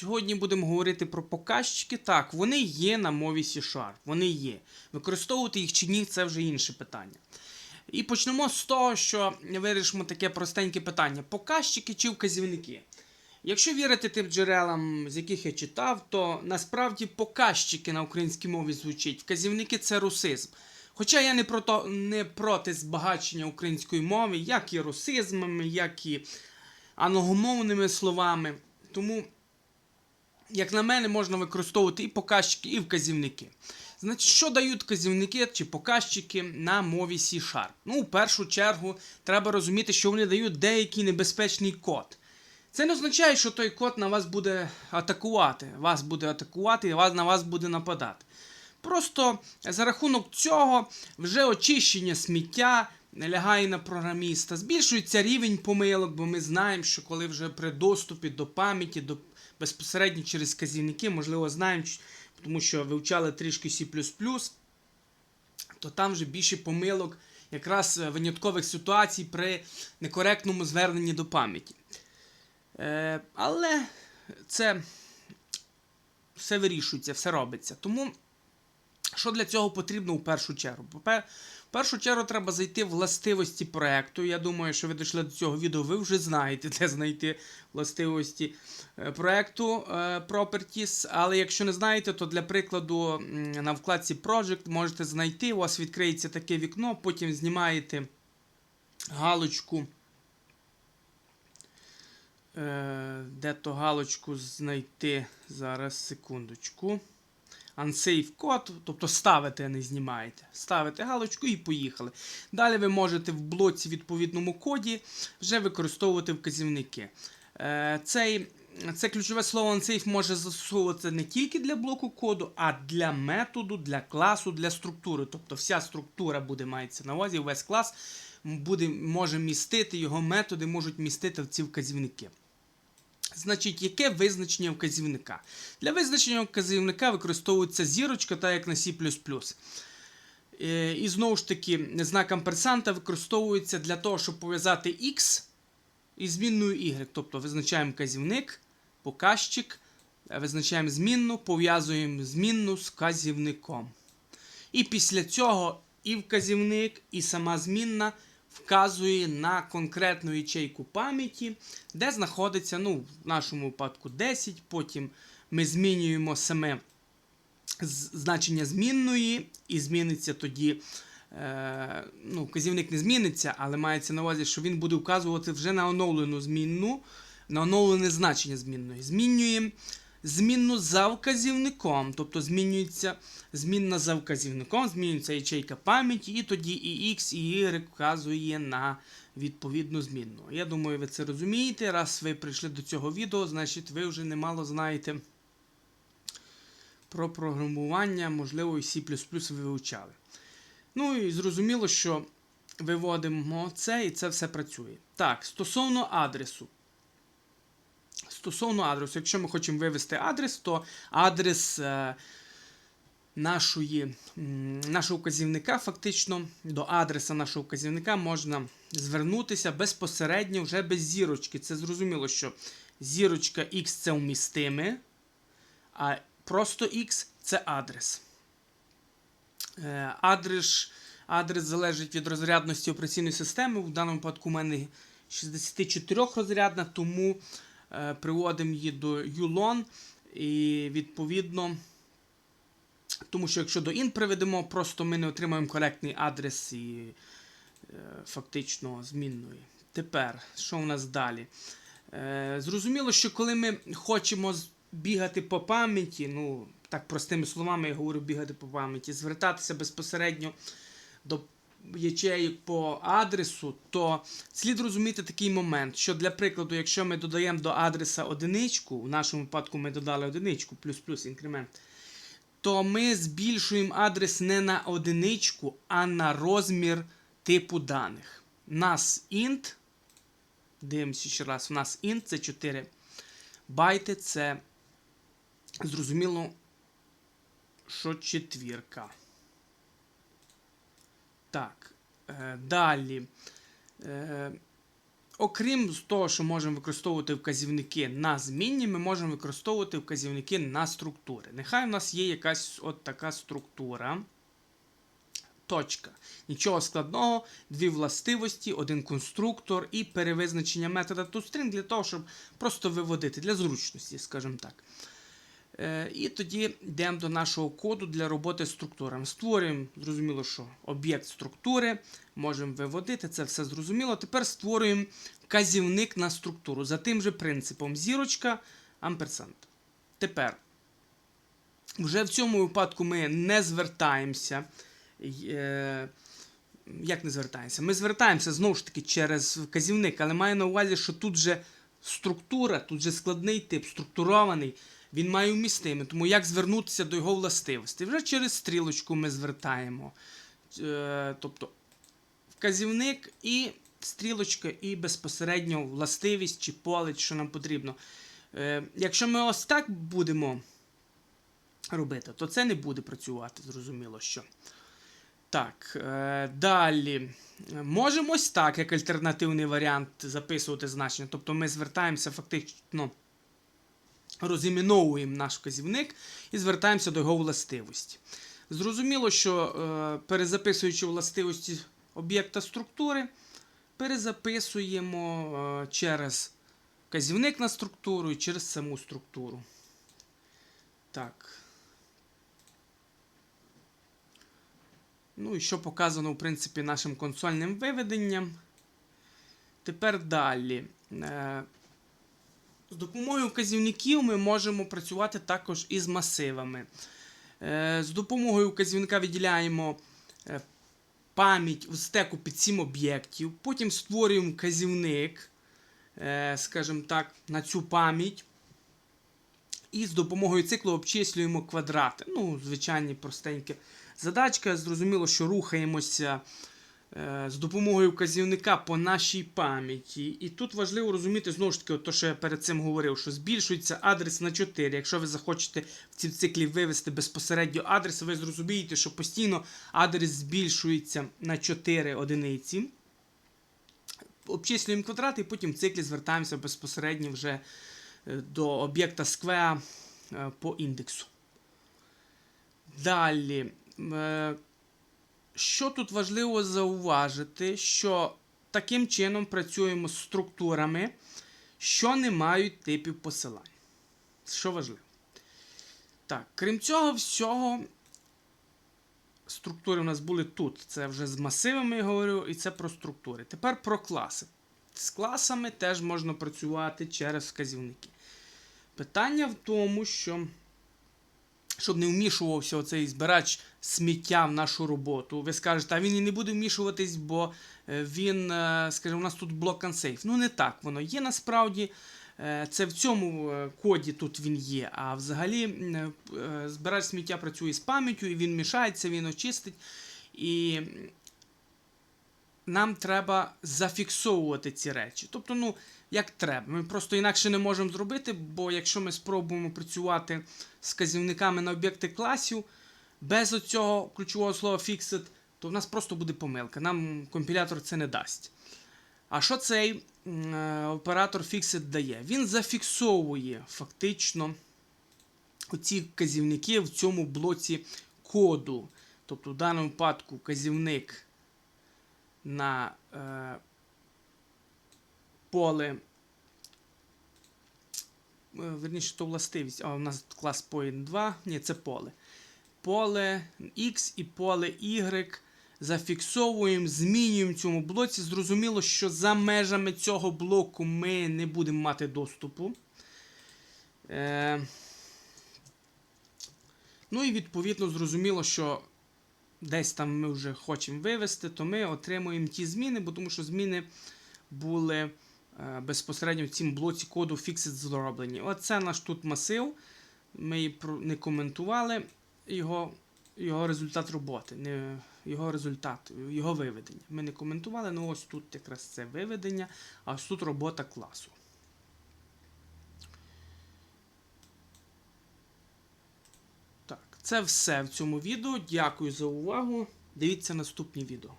Сьогодні будемо говорити про показчики. Так, вони є на мові C-Sharp. Вони є. Використовувати їх чи ні, це вже інше питання. І почнемо з того, що вирішимо таке простеньке питання: показчики чи вказівники. Якщо вірити тим джерелам, з яких я читав, то насправді показчики на українській мові звучить. Вказівники це русизм. Хоча я не, прото, не проти збагачення української мови, як і русизмами, як і англомовними словами. Тому, як на мене, можна використовувати і показчики, і вказівники. Значить, що дають вказівники чи показчики на мові C-Sharp? Ну, в першу чергу, треба розуміти, що вони дають деякий небезпечний код. Це не означає, що той код на вас буде атакувати. Вас буде атакувати і на вас буде нападати. Просто за рахунок цього вже очищення сміття лягає на програміста. Збільшується рівень помилок, бо ми знаємо, що коли вже при доступі до пам'яті, до безпосередньо через казівники, можливо, знаємо, тому що вивчали трішки C++, то там вже більше помилок якраз виняткових ситуацій при некоректному зверненні до пам'яті. Е, але це все вирішується, все робиться. Тому, що для цього потрібно в першу чергу? В першу чергу треба зайти в властивості проекту. Я думаю, що ви дійшли до цього відео, ви вже знаєте, де знайти властивості е, проекту е, Properties. Але якщо не знаєте, то для прикладу на вкладці Project можете знайти. У вас відкриється таке вікно, потім знімаєте галочку. Е, Де то галочку знайти зараз, секундочку. Unsafe код, тобто ставите, а не знімаєте. Ставите галочку і поїхали. Далі ви можете в блоці відповідному коді вже використовувати вказівники. Е, Цей, це ключове слово unsafe може застосовуватися не тільки для блоку коду, а для методу, для класу, для структури. Тобто вся структура буде мається на увазі, весь клас буде, може містити, його методи можуть містити в ці вказівники. Значить, яке визначення вказівника? Для визначення вказівника використовується зірочка, так як на C. Е, І знову ж таки, знак амперсанта використовується для того, щоб пов'язати X із змінною Y. Тобто визначаємо вказівник, показчик, е, визначаємо змінну, пов'язуємо змінну з вказівником. І після цього і вказівник, і сама змінна вказує на конкретну ячейку пам'яті, де знаходиться, ну, в нашому випадку 10, потім ми змінюємо саме значення змінної, і зміниться тоді. Е, ну, вказівник не зміниться, але мається на увазі, що він буде вказувати вже на оновлену змінну, на оновлене значення змінної. Змінюємо змінну за вказівником, тобто змінюється змінна за вказівником, змінюється ячейка пам'яті, і тоді і X, і Y вказує на відповідну змінну. Я думаю, ви це розумієте. Раз ви прийшли до цього відео, значить ви вже немало знаєте про програмування, можливо, і C ви вивчали. Ну і зрозуміло, що виводимо це і це все працює. Так, стосовно адресу. Стосовно адресу, якщо ми хочемо вивести адрес, то адрес е, нашої, нашого вказівника, фактично, до адреса нашого вказівника можна звернутися безпосередньо вже без зірочки. Це зрозуміло, що зірочка X це вмістиме, а просто X це адрес. Е, Адрес, адрес залежить від розрядності операційної системи. В даному випадку у мене 64 розрядна, тому приводимо її до ULON. І відповідно, тому що якщо до IN приведемо, просто ми не отримаємо коректний адрес і е, фактично змінної. Тепер, що у нас далі? Е, зрозуміло, що коли ми хочемо бігати по пам'яті, ну, так простими словами я говорю бігати по пам'яті, звертатися безпосередньо до ячеїк по адресу, то слід розуміти такий момент, що для прикладу, якщо ми додаємо до адреса одиничку, в нашому випадку ми додали одиничку, плюс-плюс інкремент, то ми збільшуємо адрес не на одиничку, а на розмір типу даних. У нас int, дивимося ще раз, у нас int це 4 байти, це зрозуміло, що четвірка. Так, е, далі. Е, окрім того, що можемо використовувати вказівники на змінні, ми можемо використовувати вказівники на структури. Нехай у нас є якась от така структура. Точка. Нічого складного, дві властивості, один конструктор і перевизначення метода toString для того, щоб просто виводити для зручності, скажімо так. Е, і тоді йдемо до нашого коду для роботи з структурами. Створюємо, зрозуміло, що об'єкт структури, можемо виводити, це все зрозуміло. Тепер створюємо вказівник на структуру за тим же принципом зірочка амперсант. Тепер, вже в цьому випадку ми не звертаємося. Е, як не звертаємося? Ми звертаємося знову ж таки через вказівник, але маю на увазі, що тут же структура, тут же складний тип, структурований, він має вмістими. Тому як звернутися до його властивостей? Вже через стрілочку ми звертаємо. Е, тобто вказівник і стрілочка, і безпосередньо властивість чи поле, що нам потрібно. Е, якщо ми ось так будемо робити, то це не буде працювати, зрозуміло що. Так, е, далі. Можемо ось так, як альтернативний варіант, записувати значення. Тобто ми звертаємося фактично, розіміновуємо наш вказівник і звертаємося до його властивості. Зрозуміло, що е, перезаписуючи властивості об'єкта структури, перезаписуємо е, через вказівник на структуру і через саму структуру. Так. Ну і що показано, в принципі, нашим консольним виведенням. Тепер далі. З допомогою вказівників ми можемо працювати також із масивами. Е, З допомогою вказівника виділяємо е, пам'ять в стеку під 7 об'єктів. Потім створюємо вказівник, е, скажімо так, на цю пам'ять. І з допомогою циклу обчислюємо квадрати. Ну, звичайні простенькі задачка. Зрозуміло, що рухаємося з допомогою вказівника по нашій пам'яті. І тут важливо розуміти, знову ж таки, то, що я перед цим говорив, що збільшується адрес на 4. Якщо ви захочете в цій циклі вивести безпосередньо адрес, ви зрозумієте, що постійно адрес збільшується на 4 одиниці. Обчислюємо квадрати і потім в циклі звертаємося безпосередньо вже е, до об'єкта Square е, по індексу. Далі. Що тут важливо зауважити, що таким чином працюємо з структурами, що не мають типів посилань. Що важливо. Так, крім цього всього, структури у нас були тут. Це вже з масивами я говорю, і це про структури. Тепер про класи. З класами теж можна працювати через вказівники. Питання в тому, що щоб не вмішувався цей збирач сміття в нашу роботу. Ви скажете, а він і не буде вмішуватись, бо е, він, е, скажімо, у нас тут блок unsafe. Ну, не так воно є насправді. Е, Це в цьому коді тут він є. А взагалі збирач сміття працює з пам'яттю, і він мішається, він очистить. І нам треба зафіксовувати ці речі. Тобто, ну, як треба. Ми просто інакше не можемо зробити, бо якщо ми спробуємо працювати з вказівниками на об'єкти класів без оцього ключового слова fixed, то в нас просто буде помилка. Нам компілятор це не дасть. А що цей е, оператор fixed дає? Він зафіксовує фактично оці вказівники в цьому блоці коду. Тобто, в даному випадку вказівник на е, поле. е, Верніше, то властивість. А у нас клас point 2. Ні, це поле. Поле X і поле Y. Зафіксовуємо, змінюємо в цьому блоці. Зрозуміло, що за межами цього блоку ми не будемо мати доступу. Е, ну і відповідно зрозуміло, що десь там ми вже хочемо вивести, то ми отримуємо ті зміни, бо тому що зміни були е, безпосередньо в цім блоці коду Fixed зроблені. Оце наш тут масив. Ми не коментували його, його результат роботи, не, його результат, його виведення. Ми не коментували, ну ось тут якраз це виведення, а ось тут робота класу. Так, це все в цьому відео. Дякую за увагу. Дивіться наступні відео.